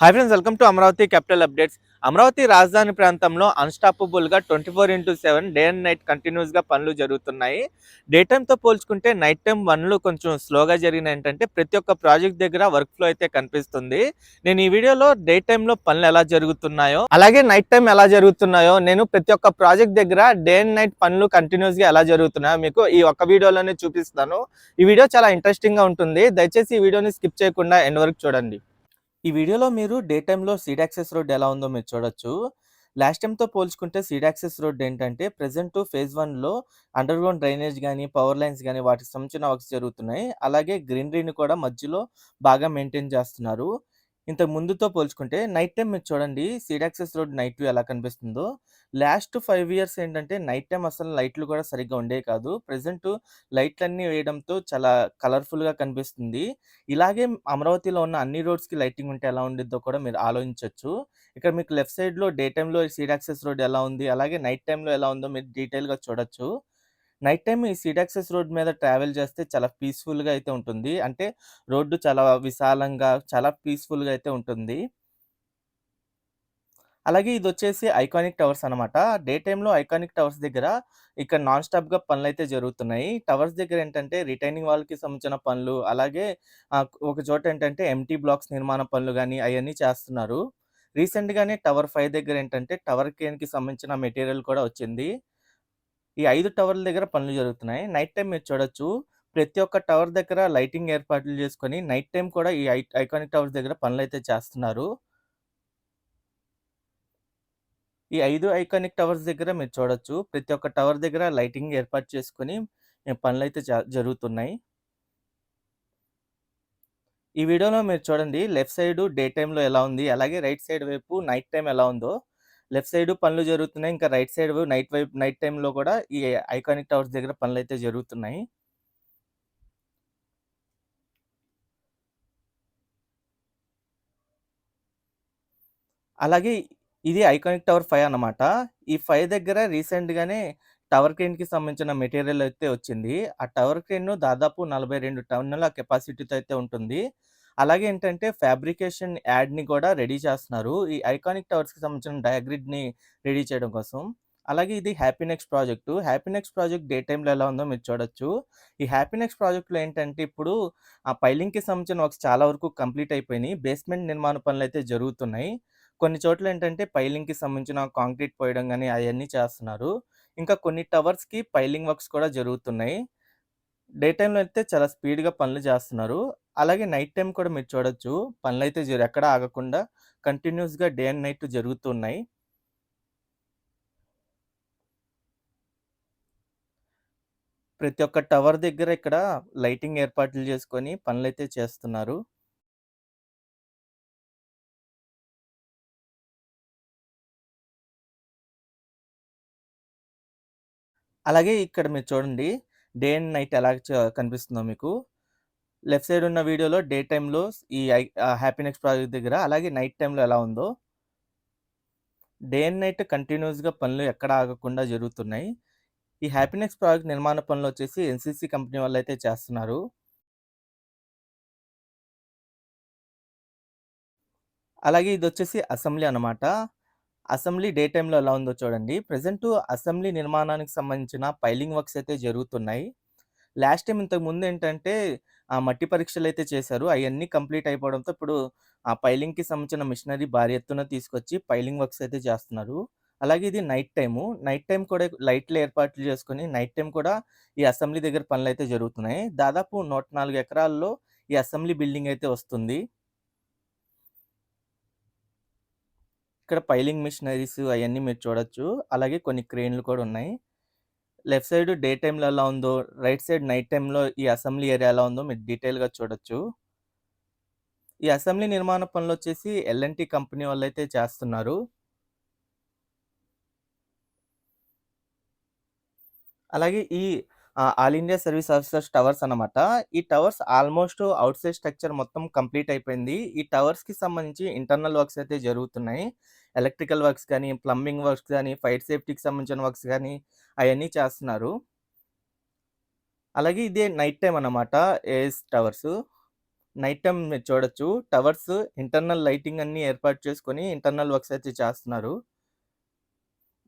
Hi friends welcome to Amaravati capital updates. Amaravati రాజధాని ప్రాంతంలో అన్స్టాపబుల్గా twenty four into seven day and night కంటిన్యూస్గా పనులు జరుగుతున్నాయి. డే టైమ్తో పోల్చుకుంటే నైట్ టైం పనులు కొంచెం స్లోగా జరిగిన ఏంటంటే ప్రతి ఒక్క ప్రాజెక్ట్ దగ్గర వర్క్ ఫ్లో అయితే కనిపిస్తుంది. నేను ఈ వీడియోలో డే టైంలో పనులు ఎలా జరుగుతున్నాయో అలాగే నైట్ టైం ఎలా జరుగుతున్నాయో నేను ప్రతి ఒక్క ప్రాజెక్ట్ దగ్గర డే అండ్ నైట్ పనులు కంటిన్యూస్గా ఎలా జరుగుతున్నాయో మీకు ఈ ఒక్క వీడియోలోనే చూపిస్తాను. ఈ వీడియో చాలా ఇంట్రెస్టింగ్గా ఉంటుంది. దయచేసి ఈ వీడియోని స్కిప్ చేయకుండా ఎండ్ వరకు చూడండి. ఈ వీడియోలో మీరు డే టైంలో సీడ్ యాక్సెస్ రోడ్ ఎలా ఉందో మీరు చూడొచ్చు. లాస్ట్ టైంతో పోల్చుకుంటే సీడ్ యాక్సెస్ రోడ్ ఏంటంటే ప్రజెంట్ ఫేజ్ వన్లో అండర్ గ్రౌండ్ డ్రైనేజ్ కానీ పవర్ లైన్స్ కానీ వాటికి సంబంధించిన వర్క్స్ జరుగుతున్నాయి. అలాగే గ్రీనరీని కూడా మధ్యలో బాగా మెయింటైన్ చేస్తున్నారు. ఇంతకు ముందుతో పోల్చుకుంటే నైట్ టైం మీరు చూడండి seed access road night view ఎలా కనిపిస్తుందో. లాస్ట్ ఫైవ్ ఇయర్స్ ఏంటంటే నైట్ టైం అసలు లైట్లు కూడా సరిగ్గా ఉండే కాదు. ప్రజెంట్ లైట్లన్నీ వేయడంతో చాలా కలర్ఫుల్గా కనిపిస్తుంది. ఇలాగే అమరావతిలో ఉన్న అన్ని రోడ్స్కి లైటింగ్ ఉంటే ఎలా ఉండిద్దో కూడా మీరు ఆలోచించవచ్చు ఇక్కడ మీకు లెఫ్ట్ సైడ్లో డే టైంలో సీడ్ యాక్సెస్ రోడ్ ఎలా ఉంది అలాగే నైట్ టైంలో ఎలా ఉందో మీరు డీటెయిల్గా చూడొచ్చు. నైట్ టైం ఈ సిడాక్సెస్ రోడ్ మీద ట్రావెల్ చేస్తే చాలా పీస్ఫుల్గా అయితే ఉంటుంది. అంటే రోడ్డు చాలా విశాలంగా చాలా పీస్ఫుల్గా అయితే ఉంటుంది. అలాగే ఇది వచ్చేసి ఐకానిక్ టవర్స్ అనమాట డే టైంలో ఐకానిక్ టవర్స్ దగ్గర ఇక్కడ నాన్ స్టాప్గా పనులు అయితే జరుగుతున్నాయి. టవర్స్ దగ్గర ఏంటంటే రిటైనింగ్ వాళ్ళకి సంబంధించిన పనులు అలాగే ఒక చోట ఏంటంటే ఎంటీ బ్లాక్స్ నిర్మాణ పనులు కానీ అవన్నీ చేస్తున్నారు. రీసెంట్గానే టవర్ ఫైవ్ దగ్గర ఏంటంటే టవర్ కేన్కి సంబంధించిన మెటీరియల్ కూడా వచ్చింది. ఈ ఐదు టవర్ల దగ్గర పనులు జరుగుతున్నాయి. నైట్ టైం మీరు చూడొచ్చు. ప్రతి ఒక్క టవర్ దగ్గర లైటింగ్ ఏర్పాట్లు చేసుకొని నైట్ టైం కూడా ఈ ఐ ఐకానిక్ టవర్స్ దగ్గర పనులు అయితే చేస్తున్నారు. ఈ ఐదు ఐకానిక్ టవర్స్ దగ్గర మీరు చూడొచ్చు. ప్రతి ఒక్క టవర్ దగ్గర లైటింగ్ ఏర్పాటు చేసుకొని పనులు అయితే జరుగుతున్నాయి. ఈ వీడియోలో మీరు చూడండి. లెఫ్ట్ సైడ్ డే టైంలో ఎలా ఉంది? అలాగే రైట్ సైడ్ వైపు నైట్ టైం ఎలా ఉందో. లెఫ్ట్ సైడ్ పనులు జరుగుతున్నాయి. ఇంకా రైట్ సైడ్ నైట్ వైపు నైట్ టైంలో కూడా ఈ ఐకానిక్ టవర్స్ దగ్గర పనులు అయితే జరుగుతున్నాయి. అలాగే ఇది ఐకానిక్ టవర్ ఫైవ్ అన్నమాట. ఈ ఫైవ్ దగ్గర రీసెంట్గానే టవర్ క్రేన్కి సంబంధించిన మెటీరియల్ అయితే వచ్చింది. ఆ టవర్ క్రేన్ దాదాపు నలభై రెండు టన్నుల కెపాసిటీతో అయితే ఉంటుంది. అలాగే ఏంటంటే ఫ్యాబ్రికేషన్ యాడ్ని కూడా రెడీ చేస్తున్నారు. ఈ ఐకానిక్ టవర్స్కి సంబంధించిన డయాగ్రిడ్ని రెడీ చేయడం కోసం. అలాగే ఇది Happinest project. Happinest project day టైంలో ఎలా ఉందో మీరు చూడొచ్చు. ఈ హ్యాపీనెక్స్ ప్రాజెక్ట్లో ఏంటంటే ఇప్పుడు ఆ పైలింగ్కి సంబంధించిన వర్క్స్ చాలా వరకు కంప్లీట్ అయిపోయినాయి. బేస్మెంట్ నిర్మాణ పనులు అయితే జరుగుతున్నాయి. కొన్ని చోట్ల ఏంటంటే పైలింగ్‌కి సంబంధించిన కాంక్రీట్ పోయడం కానీ అవన్నీ చేస్తున్నారు. ఇంకా కొన్ని టవర్స్‌కి పైలింగ్ వర్క్స్ కూడా జరుగుతున్నాయి. డే టైంలో అయితే చాలా స్పీడ్‌గా పనులు చేస్తున్నారు. అలాగే నైట్ టైం కూడా మీరు చూడొచ్చు. పనులైతే జ ఎక్కడ ఆగకుండా కంటిన్యూస్గా డే అండ్ నైట్ జరుగుతున్నాయి. ప్రతి ఒక్క టవర్ దగ్గర ఇక్కడ లైటింగ్ ఏర్పాట్లు చేసుకొని పనులైతే చేస్తున్నారు. అలాగే ఇక్కడ మీరు చూడండి. డే అండ్ నైట్ ఎలా చ కనిపిస్తుందో మీకు. లెఫ్ట్ సైడ్ ఉన్న వీడియోలో డే టైంలో ఈ హ్యాపీనెక్స్ ప్రాజెక్ట్ దగ్గర, అలాగే నైట్ టైంలో ఎలా ఉందో. డే అండ్ నైట్ కంటిన్యూస్గా పనులు ఎక్కడ ఆగకుండా జరుగుతున్నాయి. ఈ హ్యాపీనెక్స్ ప్రాజెక్ట్ నిర్మాణ పనులు వచ్చేసి ఎన్‌సీసీ కంపెనీ వాళ్ళు అయితే చేస్తున్నారు. అలాగే ఇది వచ్చేసి అసెంబ్లీ అనమాట. అసెంబ్లీ డే టైంలో ఎలా ఉందో చూడండి. ప్రజెంట్ అసెంబ్లీ నిర్మాణానికి సంబంధించిన పైలింగ్ వర్క్స్ అయితే జరుగుతున్నాయి. లాస్ట్ టైం ఇంతకు ముందేంటంటే ఆ మట్టి పరీక్షలు అయితే చేశారు. అవన్నీ కంప్లీట్ అయిపోవడంతో ఇప్పుడు ఆ పైలింగ్‌కి సంబంధించిన మిషనరీ భారీ ఎత్తున తీసుకొచ్చి పైలింగ్ వర్క్స్ అయితే చేస్తున్నారు. అలాగే ఇది నైట్ టైము. నైట్ టైం కూడా లైట్లు ఏర్పాట్లు చేసుకొని నైట్ టైం కూడా ఈ అసెంబ్లీ దగ్గర పనులు అయితే జరుగుతున్నాయి. దాదాపు 104 ఎకరాల్లో ఈ అసెంబ్లీ బిల్డింగ్ అయితే వస్తుంది. ఇక్కడ పైలింగ్ మిషనరీస్ అవన్నీ మీరు చూడొచ్చు. అలాగే కొన్ని క్రేన్‌లు కూడా ఉన్నాయి. లెఫ్ట్ సైడ్ డే టైంలో ఎలా ఉందో, రైట్ సైడ్ నైట్ టైంలో ఈ అసెంబ్లీ ఏరియా ఎలా ఉందో మీరు డీటెయిల్‌గా చూడొచ్చు. ఈ అసెంబ్లీ నిర్మాణ పనులు వచ్చేసి ఎల్&టీ కంపెనీ వాళ్ళైతే చేస్తున్నారు. అలాగే ఈ all India service officers towers అన్నమాట. ఈ towers almost outside structure మొత్తం కంప్లీట్ అయిపోయింది. ఈ టవర్స్‌కి సంబంధించి ఇంటర్నల్ వర్క్స్ అయితే జరుగుతున్నాయి. ఎలక్ట్రికల్ వర్క్స్ కానీ ప్లంబింగ్ వర్క్స్ కానీ ఫైర్ సేఫ్టీకి సంబంధించిన వర్క్స్ కానీ అవన్నీ చేస్తున్నారు. అలాగే ఇదే నైట్ టైం అన్నమాట ఏఎస్ టవర్స్. నైట్ టైం మీరు చూడొచ్చు. టవర్స్ ఇంటర్నల్ లైటింగ్ అన్నీ ఏర్పాటు చేసుకొని ఇంటర్నల్ వర్క్స్ అయితే చేస్తున్నారు.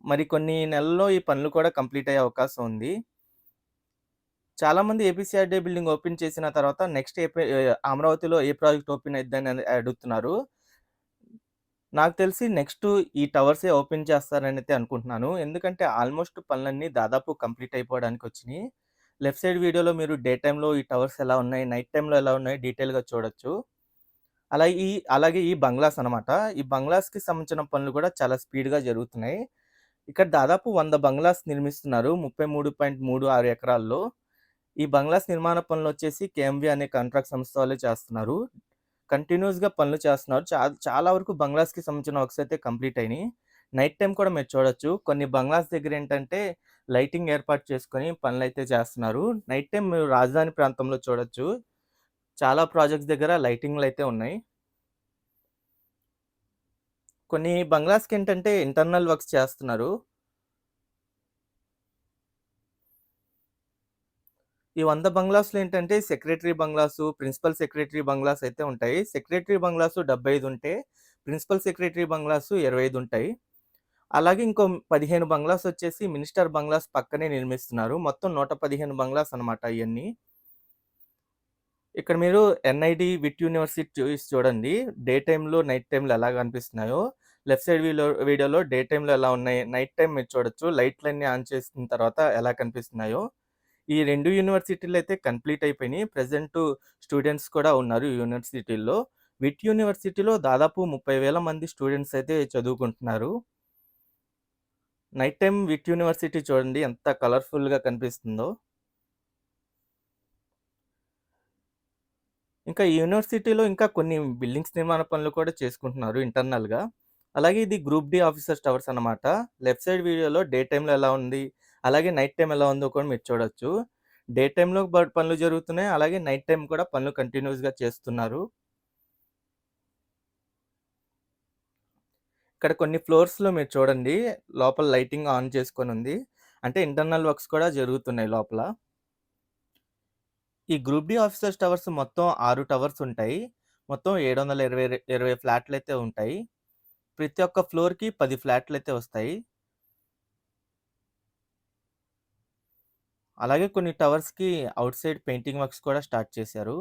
మరి కొన్ని నెలల్లో ఈ పనులు కూడా కంప్లీట్ అయ్యే అవకాశం ఉంది. చాలామంది ఏపీసీఆర్డీ బిల్డింగ్ ఓపెన్ చేసిన తర్వాత నెక్స్ట్ ఏపీ అమరావతిలో ఏ ప్రాజెక్ట్ ఓపెన్ అయిద్దని అడుగుతున్నారు. నాకు తెలిసి నెక్స్ట్ ఈ టవర్సే ఓపెన్ చేస్తారని అయితే అనుకుంటున్నాను. ఎందుకంటే ఆల్‌మోస్ట్ పనులన్నీ దాదాపు కంప్లీట్ అయిపోవడానికి వచ్చినాయి లెఫ్ట్ సైడ్ వీడియోలో మీరు డే టైంలో ఈ టవర్స్ ఎలా ఉన్నాయి, నైట్ టైంలో ఎలా ఉన్నాయి డీటెయిల్‌గా చూడొచ్చు. అలా ఈ అలాగే ఈ బంగ్లాస్ అన్నమాట. ఈ బంగ్లాస్‌కి సంబంధించిన పనులు కూడా చాలా స్పీడ్‌గా జరుగుతున్నాయి. ఇక్కడ దాదాపు వంద బంగ్లాస్ నిర్మిస్తున్నారు. 33.36 ఎకరాల్లో. ఈ బంగ్లాస్ నిర్మాణ పనులు వచ్చేసి కేఎంవి అనే కాంట్రాక్ట్ సంస్థ వాళ్ళే చేస్తున్నారు. కంటిన్యూస్గా పనులు చేస్తున్నారు. చా చాలా వరకు బంగ్లాస్‌కి సంబంధించిన వర్క్స్ అయితే కంప్లీట్ అయినాయి నైట్ టైం కూడా మీరు చూడొచ్చు. కొన్ని బంగ్లాస్ దగ్గర ఏంటంటే లైటింగ్ ఏర్పాటు చేసుకొని పనులైతే చేస్తున్నారు. నైట్ టైం మీరు రాజధాని ప్రాంతంలో చూడొచ్చు. చాలా ప్రాజెక్ట్స్ దగ్గర లైటింగ్లు అయితే ఉన్నాయి. కొన్ని బంగ్లాస్కి ఏంటంటే ఇంటర్నల్ వర్క్స్ చేస్తున్నారు. ఈ వంద బంగ్లాస్‌లో ఏంటంటే secretary bungalows, principal secretary bungalows అయితే ఉంటాయి. సెక్రటరీ బంగ్లాసు 75 ఉంటే, ప్రిన్సిపల్ సెక్రటరీ బంగ్లాసు 25 ఉంటాయి. అలాగే ఇంకో 15 బంగ్లాస్ వచ్చేసి మినిస్టర్ బంగ్లాస్ పక్కనే నిర్మిస్తున్నారు. మొత్తం 115 బంగ్లాస్ అన్నమాట అవన్నీ ఇక్కడ మీరు ఎన్ఐడి విట్ యూనివర్సిటీ చూసి చూడండి. డే టైంలో నైట్ టైంలో ఎలా కనిపిస్తున్నాయో. లెఫ్ట్ సైడ్ వీలో వీడియోలో డే టైంలో ఎలా ఉన్నాయి, నైట్ టైం మీరు చూడొచ్చు. లైట్‌లన్నీ ఆన్ చేసిన తర్వాత ఎలా కనిపిస్తున్నాయో. ఈ రెండు యూనివర్సిటీలు అయితే కంప్లీట్ అయిపోయినాయి ప్రెజెంటు స్టూడెంట్స్ కూడా ఉన్నారు ఈ యూనివర్సిటీల్లో. విట్ యూనివర్సిటీలో దాదాపు ముప్పై వేల మంది స్టూడెంట్స్ అయితే చదువుకుంటున్నారు. నైట్ టైం విట్ యూనివర్సిటీ చూడండి ఎంత కలర్‌ఫుల్‌గా కనిపిస్తుందో. ఇంకా ఈ యూనివర్సిటీలో ఇంకా కొన్ని బిల్డింగ్స్ నిర్మాణ పనులు కూడా చేసుకుంటున్నారు ఇంటర్నల్‌గా. అలాగే ఇది గ్రూప్ డి ఆఫీసర్స్ టవర్స్ అన్నమాట. లెఫ్ట్ సైడ్ వీడియోలో డే టైంలో ఎలా ఉంది, అలాగే నైట్ టైం ఎలా ఉందో కూడా మీరు చూడొచ్చు. డే టైంలో బ పనులు జరుగుతున్నాయి. అలాగే నైట్ టైం కూడా పనులు కంటిన్యూస్గా చేస్తున్నారు. ఇక్కడ కొన్ని ఫ్లోర్స్‌లో మీరు చూడండి. లోపల లైటింగ్ ఆన్ చేసుకొని ఉంది అంటే ఇంటర్నల్ వర్క్స్ కూడా జరుగుతున్నాయి లోపల. ఈ గ్రూప్ డి ఆఫీసర్స్ టవర్స్ మొత్తం ఆరు టవర్స్ ఉంటాయి. మొత్తం ఏడు వందల ఇరవై ఇరవై ఫ్లాట్లు అయితే ఉంటాయి. ప్రతి ఒక్క ఫ్లోర్‌కి పది ఫ్లాట్లు అయితే వస్తాయి. అలాగే కొన్ని టవర్స్‌కి ఔట్‌సైడ్ పెయింటింగ్ వర్క్స్ కూడా స్టార్ట్ చేశారు.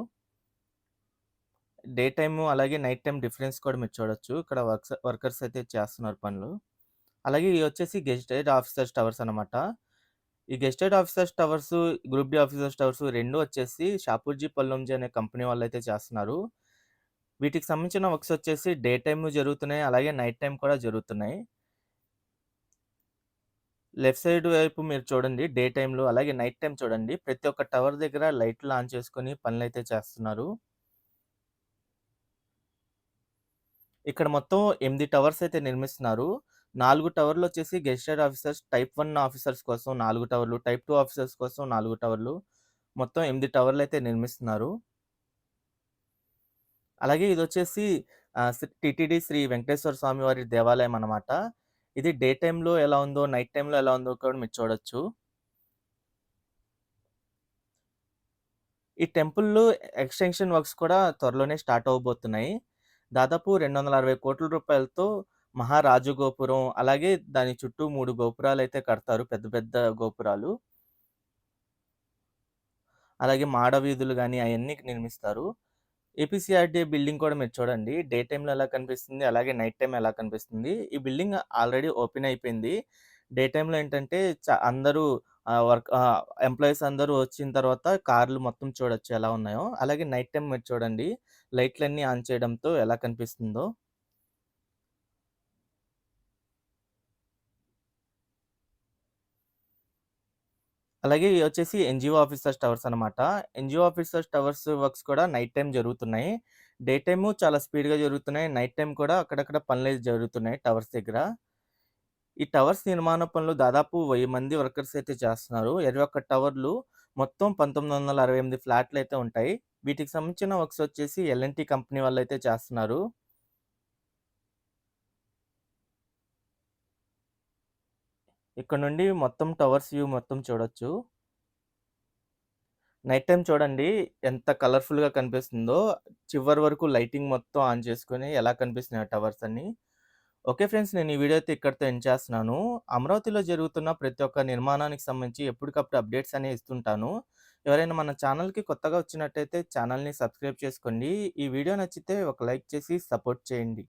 డే టైము అలాగే నైట్ టైం డిఫరెన్స్ కూడా మీరు చూడొచ్చు. ఇక్కడ వర్క్స్ వర్కర్స్ అయితే చేస్తున్నారు పనులు. అలాగే ఇవి వచ్చేసి గెస్టెడ్ ఆఫీసర్స్ టవర్స్ అనమాట ఈ gazetted officers towers, group D officers towers రెండు వచ్చేసి షాపూర్జీ పల్లంజీ అనే కంపెనీ వాళ్ళైతే చేస్తున్నారు. వీటికి సంబంధించిన వర్క్స్ వచ్చేసి డే టైమ్ జరుగుతున్నాయి. అలాగే నైట్ టైం కూడా జరుగుతున్నాయి. లెఫ్ట్ సైడ్ వైపు మీరు చూడండి డే టైంలో అలాగే నైట్ టైం చూడండి. ప్రతి ఒక్క టవర్ దగ్గర లైట్లు ఆన్ చేసుకొని పనులు అయితే చేస్తున్నారు. ఇక్కడ మొత్తం ఎనిమిది టవర్స్ అయితే నిర్మిస్తున్నారు. 4 టవర్‌లొచ్చేసి gazetted officers type one officers కోసం నాలుగు టవర్లు, టైప్ టూ ఆఫీసర్స్ కోసం నాలుగు టవర్లు. మొత్తం ఎనిమిది టవర్లు అయితే నిర్మిస్తున్నారు. అలాగే ఇది వచ్చేసి టిటిడి శ్రీ వెంకటేశ్వర స్వామి వారి దేవాలయం అన్నమాట. ఇది డే టైంలో ఎలా ఉందో, నైట్ టైంలో ఎలా ఉందో కూడా మీరు చూడొచ్చు. ఈ టెంపుల్‌లో ఎక్స్‌టెన్షన్ వర్క్స్ కూడా త్వరలోనే స్టార్ట్ అవ్వబోతున్నాయి. దాదాపు రెండు వందల అరవై కోట్ల రూపాయలతో మహారాజు గోపురం, అలాగే దాని చుట్టూ మూడు గోపురాలు అయితే కడతారు. పెద్ద పెద్ద గోపురాలు. అలాగే మాడ వీధులు కానీ అవన్నీ నిర్మిస్తారు. ఏపీసీఆర్‌డీఏ బిల్డింగ్ కూడా మీరు చూడండి. డే టైంలో ఎలా కనిపిస్తుంది, అలాగే నైట్ టైం ఎలా కనిపిస్తుంది. ఈ బిల్డింగ్ ఆల్రెడీ ఓపెన్ అయిపోయింది. డే టైంలో ఏంటంటే చ అందరూ వర్క్ ఎంప్లాయీస్ అందరూ వచ్చిన తర్వాత కార్లు మొత్తం చూడొచ్చు ఎలా ఉన్నాయో. అలాగే నైట్ టైం మీరు చూడండి. లైట్‌లన్నీ ఆన్ చేయడంతో ఎలా కనిపిస్తుందో. అలాగే ఇవి వచ్చేసి ఎన్జిఓ ఆఫీసర్స్ టవర్స్ అన్నమాట. ఎన్జిఓ ఆఫీసర్స్ టవర్స్ వర్క్స్ కూడా నైట్ టైం జరుగుతున్నాయి. డే టైము చాలా స్పీడ్‌గా జరుగుతున్నాయి. నైట్ టైం కూడా అక్కడక్కడ పనులు జరుగుతున్నాయి టవర్స్ దగ్గర. ఈ టవర్స్ నిర్మాణ పనులు దాదాపు వెయ్యి మంది వర్కర్స్ అయితే చేస్తున్నారు. 21 టవర్లు మొత్తం పంతొమ్మిది వందల అరవై ఎనిమిది ఫ్లాట్లు అయితే ఉంటాయి. వీటికి సంబంధించిన వర్క్స్ వచ్చేసి ఎల్ఎన్టీ కంపెనీ వాళ్ళైతే చేస్తున్నారు. ఇక్కడ నుండి మొత్తం టవర్స్ వ్యూ మొత్తం చూడొచ్చు. నైట్ టైం చూడండి ఎంత కలర్‌ఫుల్‌గా కనిపిస్తుందో. చివరి వరకు లైటింగ్ మొత్తం ఆన్ చేసుకొని ఎలా కనిపిస్తున్నాయో టవర్స్ అన్నీ. ఓకే ఫ్రెండ్స్ నేను ఈ వీడియో అయితే ఇక్కడితో ఎండ్ చేస్తున్నాను. అమరావతిలో జరుగుతున్న ప్రతి ఒక్క నిర్మాణానికి సంబంధించి ఎప్పటికప్పుడు అప్డేట్స్ అనేవి ఇస్తుంటాను. ఎవరైనా మన ఛానల్‌కి కొత్తగా వచ్చినట్టయితే ఛానల్‌ని సబ్స్క్రైబ్ చేసుకోండి. ఈ వీడియో నచ్చితే ఒక లైక్ చేసి సపోర్ట్ చేయండి.